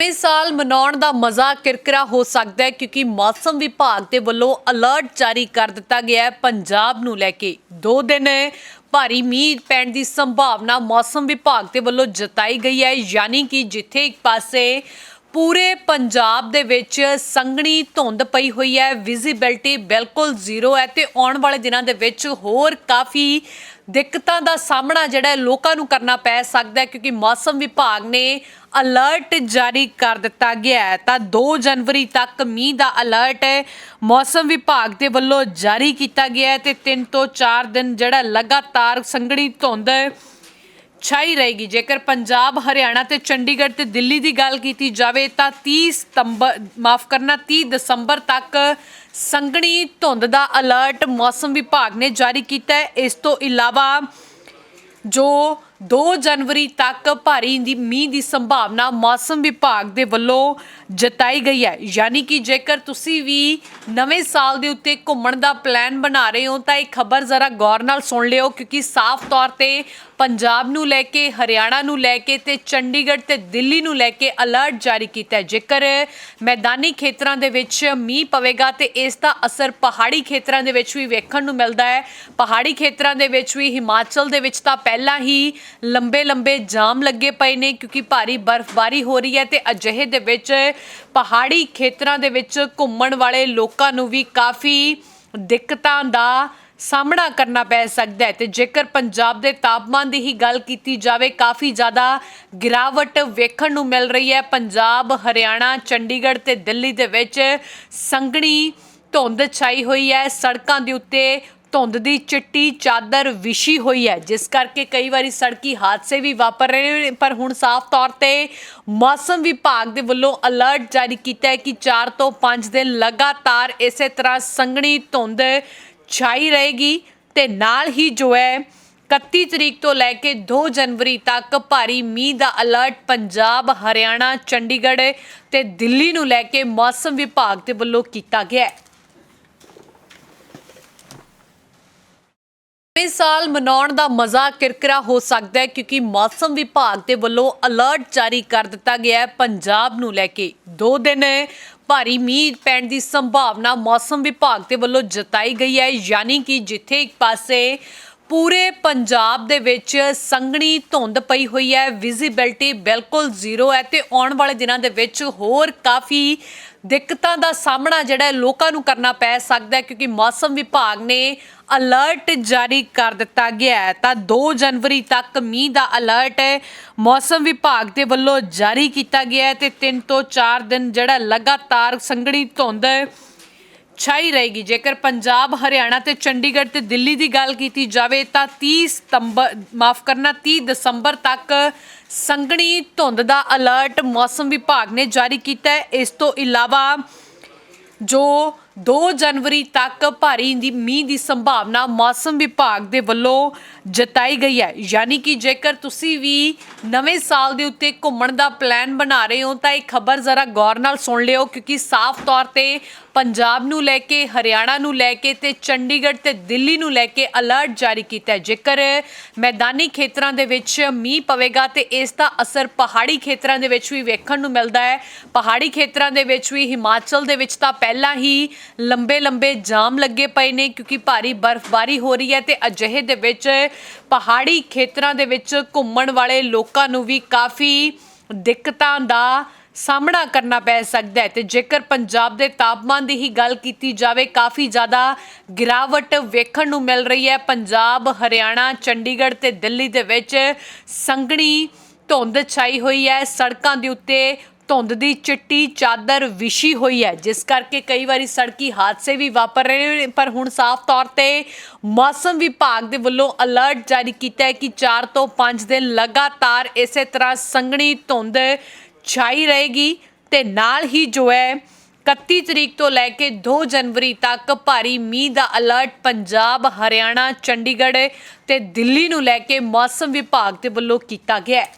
ਨਵੇਂ ਸਾਲ ਮਨਾਉਣ ਦਾ ਮਜ਼ਾ ਕਿਰਕਿਰਾ ਹੋ ਸਕਦਾ ਹੈ ਕਿਉਂਕਿ ਮੌਸਮ ਵਿਭਾਗ ਦੇ ਵੱਲੋਂ ਅਲਰਟ ਜਾਰੀ ਕਰ ਦਿੱਤਾ ਗਿਆ ਹੈ ਪੰਜਾਬ ਨੂੰ ਲੈ ਕੇ। ਦੋ ਦਿਨ ਭਾਰੀ ਮੀਂਹ ਪੈਣ ਦੀ ਸੰਭਾਵਨਾ ਮੌਸਮ ਵਿਭਾਗ ਦੇ ਵੱਲੋਂ ਜਤਾਈ ਗਈ ਹੈ, ਯਾਨੀ ਕਿ ਜਿੱਥੇ ਇੱਕ ਪਾਸੇ ਪੂਰੇ ਪੰਜਾਬ ਦੇ ਵਿੱਚ ਸੰਘਣੀ ਧੁੰਦ ਪਈ ਹੋਈ ਹੈ ਵਿਜ਼ਿਬਿਲਟੀ ਬਿਲਕੁਲ ਜ਼ੀਰੋ ਹੈ ਤੇ ਆਉਣ ਵਾਲੇ ਦਿਨਾਂ ਦੇ ਵਿੱਚ ਹੋਰ ਕਾਫੀ ਦਿੱਕਤਾਂ ਦਾ ਸਾਹਮਣਾ ਜਿਹੜਾ ਲੋਕਾਂ ਨੂੰ ਕਰਨਾ ਪੈ ਸਕਦਾ ਹੈ, ਕਿਉਂਕਿ ਮੌਸਮ ਵਿਭਾਗ ਨੇ ਅਲਰਟ ਜਾਰੀ ਕਰ ਦਿੱਤਾ ਗਿਆ ਹੈ। ਤਾਂ 2 ਜਨਵਰੀ ਤੱਕ ਮੀਂਹ ਦਾ ਅਲਰਟ ਮੌਸਮ ਵਿਭਾਗ ਦੇ ਵੱਲੋਂ ਜਾਰੀ ਕੀਤਾ ਗਿਆ ਹੈ ਤੇ 3 ਤੋਂ 4 ਦਿਨ ਜਿਹੜਾ ਲਗਾਤਾਰ ਸੰਘਣੀ ਧੁੰਦ ਛਾਈ ਰਹੇਗੀ। ਜੇਕਰ ਪੰਜਾਬ, ਹਰਿਆਣਾ ਤੇ ਚੰਡੀਗੜ੍ਹ ਤੇ ਦਿੱਲੀ ਦੀ ਗੱਲ ਕੀਤੀ ਜਾਵੇ ਤਾਂ 30 ਸਤੰਬਰ, ਮਾਫ ਕਰਨਾ 30 ਦਸੰਬਰ ਤੱਕ ਸੰਘਣੀ ਧੁੰਦ ਦਾ ਅਲਰਟ ਮੌਸਮ ਵਿਭਾਗ ਨੇ ਜਾਰੀ ਕੀਤਾ ਹੈ। ਇਸ ਤੋਂ ਇਲਾਵਾ ਜੋ 2 ਜਨਵਰੀ ਤੱਕ ਭਾਰੀ ਦੀ ਮੀਂਹ ਦੀ ਸੰਭਾਵਨਾ ਮੌਸਮ ਵਿਭਾਗ ਦੇ ਵੱਲੋਂ ਜਤਾਈ ਗਈ ਹੈ। ਯਾਨੀ ਕਿ ਜੇਕਰ ਤੁਸੀਂ ਵੀ ਨਵੇਂ ਸਾਲ ਦੇ ਉੱਤੇ ਘੁੰਮਣ ਦਾ ਪਲਾਨ ਬਣਾ ਰਹੇ ਹੋ, ਤਾਂ ਇਹ ਖਬਰ ਜ਼ਰਾ ਗੌਰ ਨਾਲ ਸੁਣ ਲਿਓ, ਕਿਉਂਕਿ ਸਾਫ਼ ਤੌਰ ਤੇ ਪੰਜਾਬ ਨੂੰ ਲੈ ਕੇ, ਹਰਿਆਣਾ ਨੂੰ ਲੈ ਕੇ ਤੇ ਚੰਡੀਗੜ੍ਹ ਤੇ ਦਿੱਲੀ ਨੂੰ ਲੈ ਕੇ ਅਲਰਟ ਜਾਰੀ ਕੀਤਾ ਜੇਕਰ ਮੈਦਾਨੀ ਖੇਤਰਾਂ ਦੇ ਵਿੱਚ ਮੀਂਹ ਪਵੇਗਾ, ਤੇ ਇਸ ਦਾ ਅਸਰ ਪਹਾੜੀ ਖੇਤਰਾਂ ਦੇ ਵਿੱਚ ਵੀ ਵੇਖਣ ਨੂੰ ਮਿਲਦਾ ਹੈ। ਪਹਾੜੀ ਖੇਤਰਾਂ ਦੇ ਵਿੱਚ ਵੀ, ਹਿਮਾਚਲ ਦੇ ਵਿੱਚ ਤਾਂ ਪਹਿਲਾਂ ਹੀ ਲੰਬੇ ਲੰਬੇ ਜਾਮ ਲੱਗੇ ਪਏ ਨੇ ਕਿਉਂਕਿ ਭਾਰੀ ਬਰਫ਼ਬਾਰੀ ਹੋ ਰਹੀ ਹੈ ਤੇ ਅਜਿਹੇ ਦੇ ਵਿੱਚ ਪਹਾੜੀ ਖੇਤਰਾਂ ਦੇ ਵਿੱਚ ਘੁੰਮਣ ਵਾਲੇ ਲੋਕਾਂ ਨੂੰ ਵੀ ਕਾਫੀ ਦਿੱਕਤਾਂ ਦਾ ਸਾਹਮਣਾ ਕਰਨਾ ਪੈ ਸਕਦਾ ਹੈ ਤੇ ਜੇਕਰ ਪੰਜਾਬ ਦੇ ਤਾਪਮਾਨ ਦੀ ਹੀ ਗੱਲ ਕੀਤੀ ਜਾਵੇ, ਕਾਫੀ ਜ਼ਿਆਦਾ ਗਿਰਾਵਟ ਵੇਖਣ ਨੂੰ ਮਿਲ ਰਹੀ ਹੈ। ਪੰਜਾਬ, ਹਰਿਆਣਾ, ਚੰਡੀਗੜ੍ਹ ਤੇ ਦਿੱਲੀ ਦੇ ਵਿੱਚ ਸੰਘਣੀ ਧੁੰਦ ਛਾਈ ਹੋਈ ਹੈ। ਸੜਕਾਂ ਦੇ ਉੱਤੇ ਧੁੰਦ ਦੀ ਚਿੱਟੀ ਚਾਦਰ ਵਿਛੀ ਹੋਈ ਹੈ, ਜਿਸ ਕਰਕੇ ਕਈ ਵਾਰੀ ਸੜਕੀ ਹਾਦਸੇ ਵੀ ਵਾਪਰ ਰਹੇ ਨੇ। ਪਰ ਹੁਣ ਸਾਫ਼ ਤੌਰ ਤੇ ਮੌਸਮ ਵਿਭਾਗ ਦੇ ਵੱਲੋਂ ਅਲਰਟ ਜਾਰੀ ਕੀਤਾ ਹੈ ਕਿ 4 ਤੋਂ 5 ਦਿਨ ਲਗਾਤਾਰ ਇਸੇ ਤਰ੍ਹਾਂ ਸੰਘਣੀ ਧੁੰਦ ਛਾਈ ਰਹੇਗੀ ਤੇ ਨਾਲ ਹੀ ਜੋ ਹੈ 31 ਤਰੀਕ ਤੋਂ ਲੈ ਕੇ 2 ਜਨਵਰੀ ਤੱਕ ਭਾਰੀ ਮੀਂਹ ਦਾ ਅਲਰਟ ਪੰਜਾਬ, ਹਰਿਆਣਾ, ਚੰਡੀਗੜ੍ਹ ਤੇ ਦਿੱਲੀ ਨੂੰ ਲੈ ਕੇ ਮੌਸਮ ਵਿਭਾਗ ਦੇ ਵੱਲੋਂ ਕੀਤਾ ਗਿਆ ਹੈ। ਨਵੇਂ ਸਾਲ ਮਨਾਉਣ ਦਾ ਮਜ਼ਾ ਕਿਰਕਿਰਾ ਹੋ ਸਕਦਾ ਹੈ ਕਿਉਂਕਿ ਮੌਸਮ ਵਿਭਾਗ ਦੇ ਵੱਲੋਂ ਅਲਰਟ ਜਾਰੀ ਕਰ ਦਿੱਤਾ ਗਿਆ ਹੈ ਪੰਜਾਬ ਨੂੰ ਲੈ ਕੇ। ਦੋ ਦਿਨ ਭਾਰੀ ਮੀਂਹ ਪੈਣ ਦੀ ਸੰਭਾਵਨਾ ਮੌਸਮ ਵਿਭਾਗ ਦੇ ਵੱਲੋਂ ਜਤਾਈ ਗਈ ਹੈ, ਯਾਨੀ ਕਿ ਜਿੱਥੇ ਇੱਕ ਪਾਸੇ ਪੂਰੇ ਪੰਜਾਬ ਦੇ ਵਿੱਚ ਸੰਘਣੀ ਧੁੰਦ ਪਈ ਹੋਈ ਹੈ ਵਿਜ਼ਿਬਿਲਟੀ ਬਿਲਕੁਲ ਜ਼ੀਰੋ ਹੈ ਤੇ ਆਉਣ ਵਾਲੇ ਦਿਨਾਂ ਦੇ ਵਿੱਚ ਹੋਰ ਕਾਫੀ ਦਿੱਕਤਾਂ ਦਾ ਸਾਹਮਣਾ ਜਿਹੜਾ ਲੋਕਾਂ ਨੂੰ ਕਰਨਾ ਪੈ ਸਕਦਾ ਕਿਉਂਕਿ ਮੌਸਮ ਵਿਭਾਗ ਨੇ ਅਲਰਟ ਜਾਰੀ ਕਰ ਦਿੱਤਾ ਗਿਆ ਹੈ। ਤਾਂ 2 ਜਨਵਰੀ ਤੱਕ ਮੀਂਹ ਦਾ ਅਲਰਟ ਮੌਸਮ ਵਿਭਾਗ ਦੇ ਵੱਲੋਂ ਜਾਰੀ ਕੀਤਾ ਗਿਆ ਹੈ ਤੇ 3 ਤੋਂ 4 ਦਿਨ ਜਿਹੜਾ ਲਗਾਤਾਰ ਸੰਘਣੀ ਧੁੰਦ ਛਾਈ ਰਹੇਗੀ। ਜੇਕਰ ਪੰਜਾਬ, ਹਰਿਆਣਾ ਤੇ ਚੰਡੀਗੜ੍ਹ ਤੇ ਦਿੱਲੀ ਦੀ ਗੱਲ ਕੀਤੀ ਜਾਵੇ ਤਾਂ 30 ਸਤੰਬਰ, ਮਾਫ ਕਰਨਾ 30 ਦਸੰਬਰ ਤੱਕ ਸੰਘਣੀ ਧੁੰਦ ਦਾ ਅਲਰਟ ਮੌਸਮ ਵਿਭਾਗ ਨੇ ਜਾਰੀ ਕੀਤਾ ਹੈ। ਇਸ ਤੋਂ ਇਲਾਵਾ ਜੋ 2 ਜਨਵਰੀ ਤੱਕ ਭਾਰੀ ਦੀ ਮੀਂਹ ਦੀ ਸੰਭਾਵਨਾ ਮੌਸਮ ਵਿਭਾਗ ਦੇ ਵੱਲੋਂ ਜਤਾਈ ਗਈ ਹੈ। ਯਾਨੀ ਕਿ ਜੇਕਰ ਤੁਸੀਂ ਵੀ ਨਵੇਂ ਸਾਲ ਦੇ ਉੱਤੇ ਘੁੰਮਣ ਦਾ ਪਲਾਨ ਬਣਾ ਰਹੇ ਹੋ, ਤਾਂ ਇਹ ਖਬਰ ਜ਼ਰਾ ਗੌਰ ਨਾਲ ਸੁਣ ਲਿਓ, ਕਿਉਂਕਿ ਸਾਫ਼ ਤੌਰ ਤੇ ਪੰਜਾਬ ਨੂੰ ਲੈ ਕੇ, ਹਰਿਆਣਾ ਨੂੰ ਲੈ ਕੇ ਤੇ ਚੰਡੀਗੜ੍ਹ ਤੇ ਦਿੱਲੀ ਨੂੰ ਲੈ ਕੇ ਅਲਰਟ ਜਾਰੀ ਕੀਤਾ ਹੈ। ਜੇਕਰ ਮੈਦਾਨੀ ਖੇਤਰਾਂ ਦੇ ਵਿੱਚ ਮੀਂਹ ਪਵੇਗਾ ਤੇ ਇਸ ਦਾ ਅਸਰ ਪਹਾੜੀ ਖੇਤਰਾਂ ਦੇ ਵਿੱਚ ਵੀ ਵੇਖਣ ਨੂੰ ਮਿਲਦਾ ਹੈ। ਪਹਾੜੀ ਖੇਤਰਾਂ ਦੇ ਵਿੱਚ ਵੀ, ਹਿਮਾਚਲ ਦੇ ਵਿੱਚ ਤਾਂ ਪਹਿਲਾਂ ਹੀ ਲੰਬੇ ਲੰਬੇ ਜਾਮ ਲੱਗੇ ਪਏ ਨੇ ਕਿਉਂਕਿ ਭਾਰੀ ਬਰਫ਼ਬਾਰੀ ਹੋ ਰਹੀ ਹੈ ਤੇ ਅਜਿਹੇ ਦੇ ਵਿੱਚ ਪਹਾੜੀ ਖੇਤਰਾਂ ਦੇ ਵਿੱਚ ਘੁੰਮਣ ਵਾਲੇ ਲੋਕਾਂ ਨੂੰ ਵੀ ਕਾਫੀ ਦਿੱਕਤਾਂ ਦਾ ਸਾਹਮਣਾ ਕਰਨਾ ਪੈ ਸਕਦਾ ਹੈ ਤੇ ਜੇਕਰ ਪੰਜਾਬ ਦੇ ਤਾਪਮਾਨ ਦੀ ਹੀ ਗੱਲ ਕੀਤੀ ਜਾਵੇ, ਕਾਫੀ ਜ਼ਿਆਦਾ ਗਿਰਾਵਟ ਵੇਖਣ ਨੂੰ ਮਿਲ ਰਹੀ ਹੈ। ਪੰਜਾਬ, ਹਰਿਆਣਾ, ਚੰਡੀਗੜ੍ਹ ਤੇ ਦਿੱਲੀ ਦੇ ਵਿੱਚ ਸੰਘਣੀ ਧੁੰਦ ਛਾਈ ਹੋਈ ਹੈ। ਸੜਕਾਂ ਦੇ ਉੱਤੇ ਧੁੰਦ ਦੀ ਚਿੱਟੀ ਚਾਦਰ ਵਿਛੀ ਹੋਈ ਹੈ, ਜਿਸ ਕਰਕੇ ਕਈ ਵਾਰੀ ਸੜਕੀ ਹਾਦਸੇ ਵੀ ਵਾਪਰ ਰਹੇ ਨੇ, ਪਰ ਹੁਣ ਸਾਫ਼ ਤੌਰ ਤੇ ਮੌਸਮ ਵਿਭਾਗ ਦੇ ਵੱਲੋਂ ਅਲਰਟ ਜਾਰੀ ਕੀਤਾ ਹੈ ਕਿ 4 ਤੋਂ 5 ਦਿਨ ਲਗਾਤਾਰ ਇਸੇ ਤਰ੍ਹਾਂ ਸੰਘਣੀ ਧੁੰਦ ਛਾਈ ਰਹੇਗੀ ਤੇ ਨਾਲ ਹੀ ਜੋ ਹੈ 31 ਤਰੀਕ ਤੋਂ ਲੈ ਕੇ 2 ਜਨਵਰੀ ਤੱਕ ਭਾਰੀ ਮੀਂਹ ਦਾ ਅਲਰਟ ਪੰਜਾਬ, ਹਰਿਆਣਾ, ਚੰਡੀਗੜ੍ਹ ਤੇ ਦਿੱਲੀ ਨੂੰ ਲੈ ਕੇ ਮੌਸਮ ਵਿਭਾਗ ਦੇ ਵੱਲੋਂ ਕੀਤਾ ਗਿਆ ਹੈ।